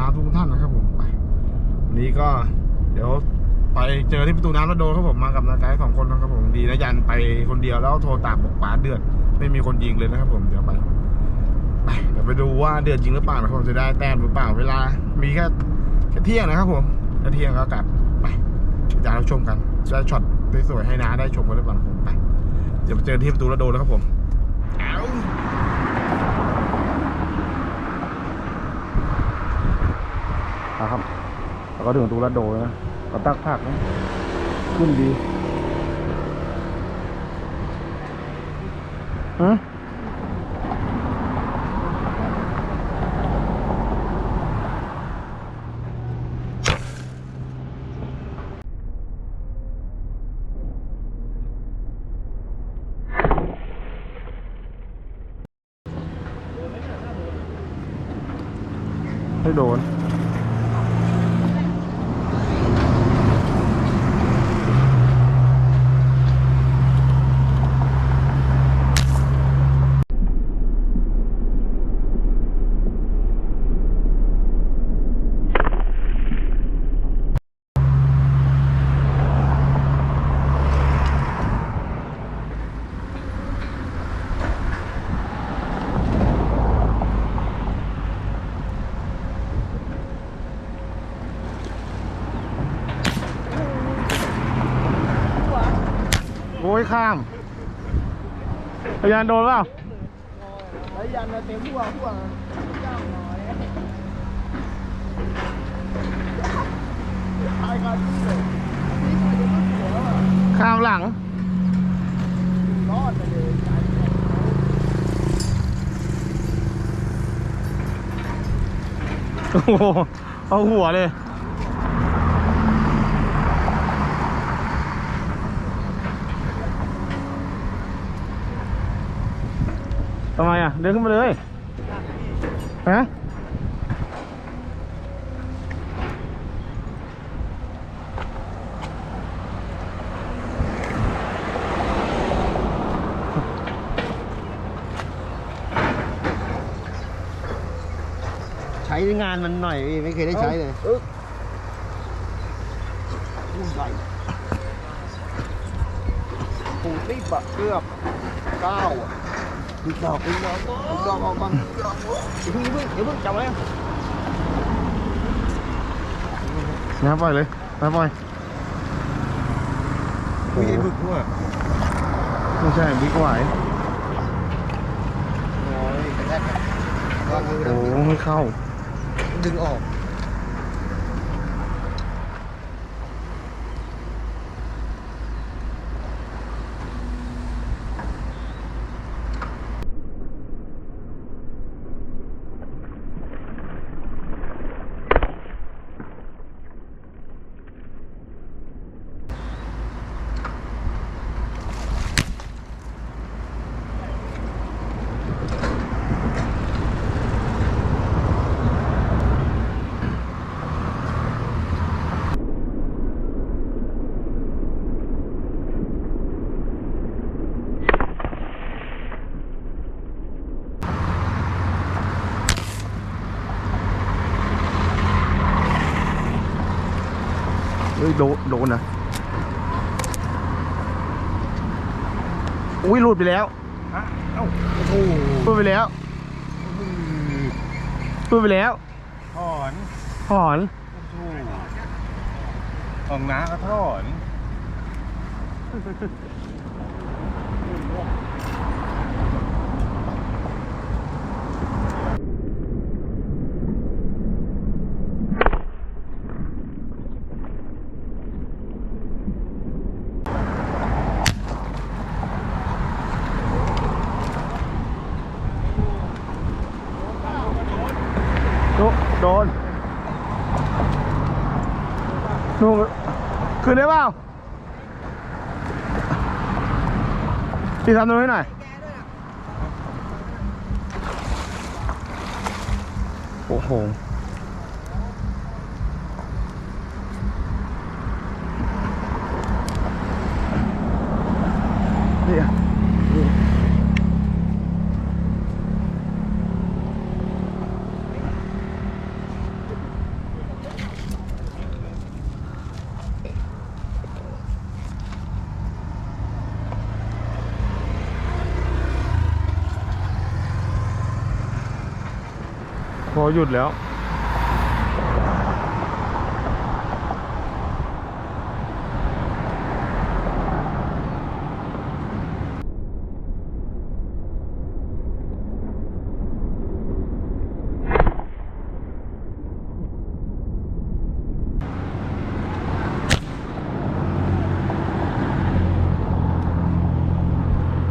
นานาทุกท่านนะครับผมไปวันนี้ก็เดี๋ยวไปเจอที่ประตูน้ำแล้วโดนครับผมมากับนาไกด์สองคนนะครับผมดีนะยันไปคนเดียวแล้วโทรตามบอกป๋าเดือด ไม่มีคนยิงเลยนะครับผมเดี๋ยวไปไปเดี๋ยวไปดูว่าเดือดจริงหรือเปล่านะครับผมจะได้แต้มหรือเปล่าเวลา มีแค่แค่เที่ยงนะครับผมแค่เที่ยงก็กลับไปจะได้ชมกันจะช็อตสวยๆให้น้าได้ชมกันหรือเปล่าผมไปเดี๋ยวไปเจอที่ประตูแล้วโดนแล้วครับผมเอา ครับ แล้วก็ถึงตูระโดนะก็ตักผักนะขึ้นดีฮะไม่โดน โอ้ยข้ามพยานโดนเปล่าแล้วยันเต็มหัวหัวเจ้าน้อยตายกันเลยนี่ใครจะมาหัวอะข้ามหลังรอดไปเลยโอ้โหเอาหัวเลย ทำไมอะ เดินขึ้นมาเลยฮะใช้งานมันหน่อยไม่เคยได้ใช้เลยอึ๊กอุ้ยใหญ่ปูติบอะเกือบเก้าอะ ดูดอกดูดอกดูดอกออกก่อนเดี๋ยวเพิ่งเพิ่งเดี๋ยวเพิ่งจับไว้นะปล่อยเลยนะปล่อยไม่ใช่บึกด้วยไม่ใช่บิ๊กไหวโอ้ยกระแทกกันวางมือโอ้โหไม่เข้า ดึงออก เฮ้ยโดนโดนนะอุ้ยหลุดไปแล้วเอ้าโอ้โหหลุดไปแล้วหลุดไปแล้วถอนถอนโอ้โหของน้าก็ถอน โดนนู่นขึ้นได้เปล่าพี่ทำตรงนี้หน่อยโอ้โห นี่อะนี่ อหยุดแล้ว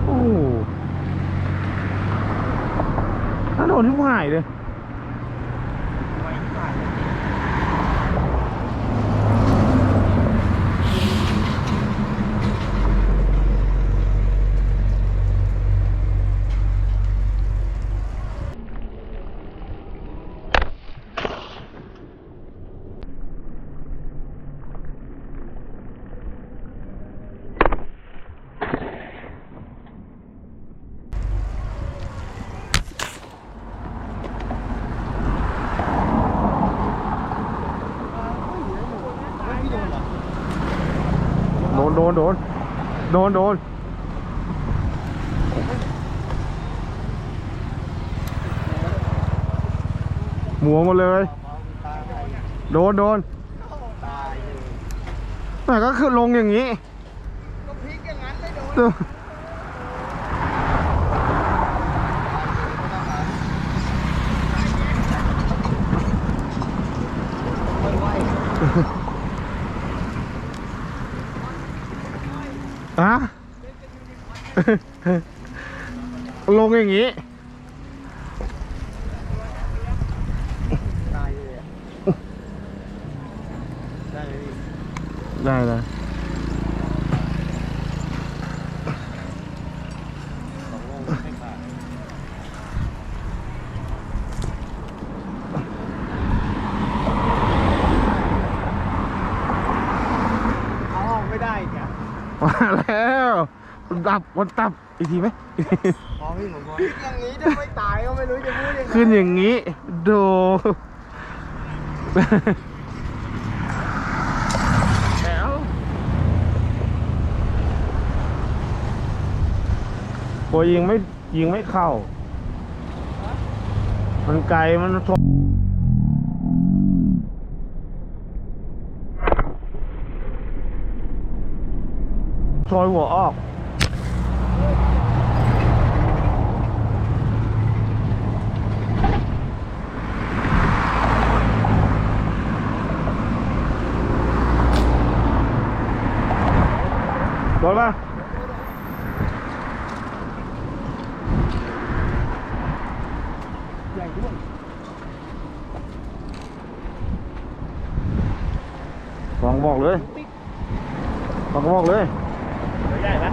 โอ้ถนนที่หายเลย โดนโดนโดนโดนโดนหมัวหมดเลย โดนโดนตายเลยแต่ก็คือลงอย่างนี้ก็พลิกอย่างนั้นไม่โดนไม่ไหว อะ ลงอย่างนี้ ตายเลยอะได้ไหมพี่ได้เลย สองโลไม่ขาดเอาออกไม่ได้จ้ะ มาแล้ว ดับวันตับอีกทีไหม พอพี่ผมพออย่างนี้ถ้าไม่ตายก็ไม่รู้จะพูดยังไงขึ้นอย่างนี้ โด แล้วโอยยิงไม่ยิงไม่เข้า มันไกลมันชนซอยหัวออก โดนปะฟองบอกเลยฟองบอกเลยใหญ่ไหม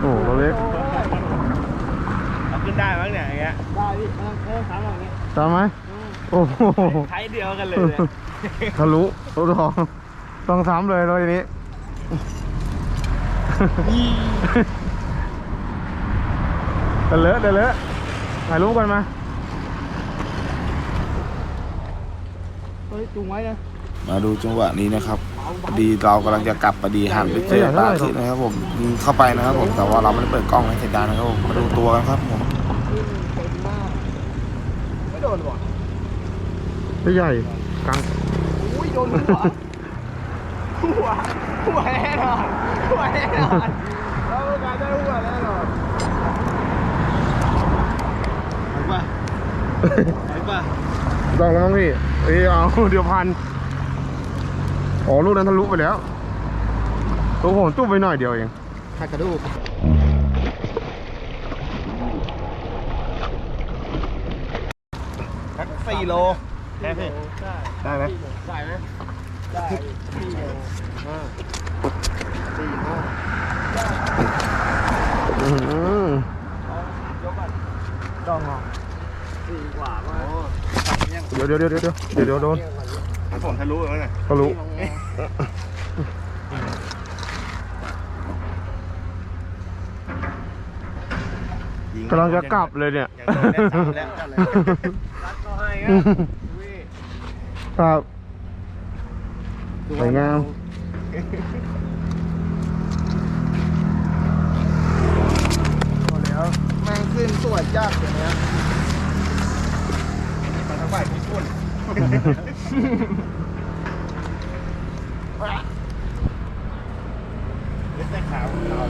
โอ้โหตัวเล็กเอาขึ้นได้มั้งเนี่ยอย่างเงี้ยได้พี่เออเออถามอย่างนี้ตามไหมโอ้โหไทยเดียวกันเลยเนี่ย ทะลุ ตัวทองต้องซ้ำเลยตัวนี้ เดินเลอะเดินเลอะถ่ายรูปกันมาเฮ้ยจุงไว้นะ มาดูจังหวะนี้นะครับพอดีเรากำลังจะกลับพอดีหันไปเจอตาทิศนะครับผมยิงเข้าไปนะครับผมแต่ว่าเราไม่ได้เปิดกล้องให้เสียดายนะครับผมมาดูตัวกันครับผมขึ้นเต็มมากไม่โดนหรอตัวใหญ่กลางอุ้ย โดนหัว หัว หัวแน่นอนหัวแน่นอนเราการได้หัวแน่นอนไปป่ะไปป่ะต้องแล้วมั้งพี่เอ้ยเอาเดี๋ยวพัน อ๋อลูกนั้นทะลุไปแล้วตัวผมตุ้มไปหน่อยเดียวเองหักกระดูกสักสี่โลแค่พี่ ได้ไหมได้ไหมได้สี่โลห้าสี่ห้าอื้อหือยกก่อนต้องเหรอสี่กว่ามาเดี๋ยวเดี๋ยวเดี๋ยวเดี๋ยวเดี๋ยวเดี๋ยวโดนผมทะลุแล้วเนี่ยทะลุยิกำลังจะกลับเลยเนี่ยยังโด ครับสวยงามพอแล้วแม่งขึ้นสวยจัดอย่างเนี้ยมาทางบ่ายญี่ปุ่นเล็กแต่ขาวของเรา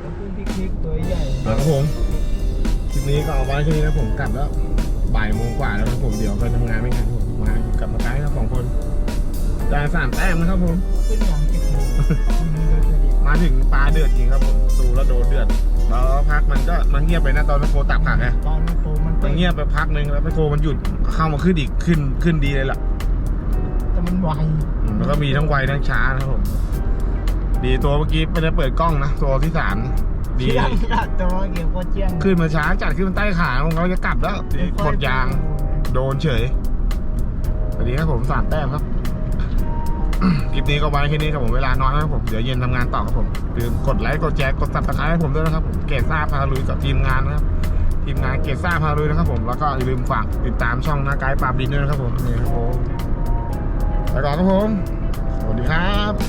แล้วกุ้งพิกนิกตัวใหญ่ ครับผมคลิปนี้ก็เอาไว้แค่นี้นะผมกลับแล้ว บ่ายโมงกว่าแล้วนะผมเดี๋ยวไปทำงานไม่ทันผมมาอยู่กับมาไกด์ครับสองคนได้สามแต้มนะครับผม ขึ้นอย่างเก็บเลยมีโดยเฉลี่ยมาถึงปลาเดือดจริงครับผมดูแล้วโดนเดือดแล้วพักมันก็มันเงียบไปนะตอนแมคโครตักผักไงตอนนี้โคมันมันเงียบไปพักหนึ่งแล้วแมคโครมันหยุดเข้ามาขึ้นอีกขึ้นขึ้นดีเลยล่ะแต่มันไวอืมแล้วก็มีทั้งไวทั้งช้านะครับผมดีตัวเมื่อกี้ไม่ได้เปิดกล้องนะตัวที่สาม ดีเจียงละตัวเกี่ยวกับเจียงขึ้นมาช้าจัดขึ้นมาใต้ขาของเขาจะกลับแล้วกดยางโดนเฉยสวัสดีครับผมสามแต้มครับคลิปนี้ก็ไว้แค่นี้ครับผมเวลาน้อยนะครับผมเดี๋ยวเย็นทำงานต่อครับผมลืมกดไลค์กดแชร์กดซับสไครต์ให้ผมด้วยนะครับผมเกศซ่าพาลุยกับทีมงานนะครับทีมงานเกศซ่าพาลุยนะครับผมแล้วก็อย่าลืมฝากติดตามช่องนาไกด์ปราบดินด้วยนะครับผมนี่ครับผมไปก่อนครับผมสวัสดีครับ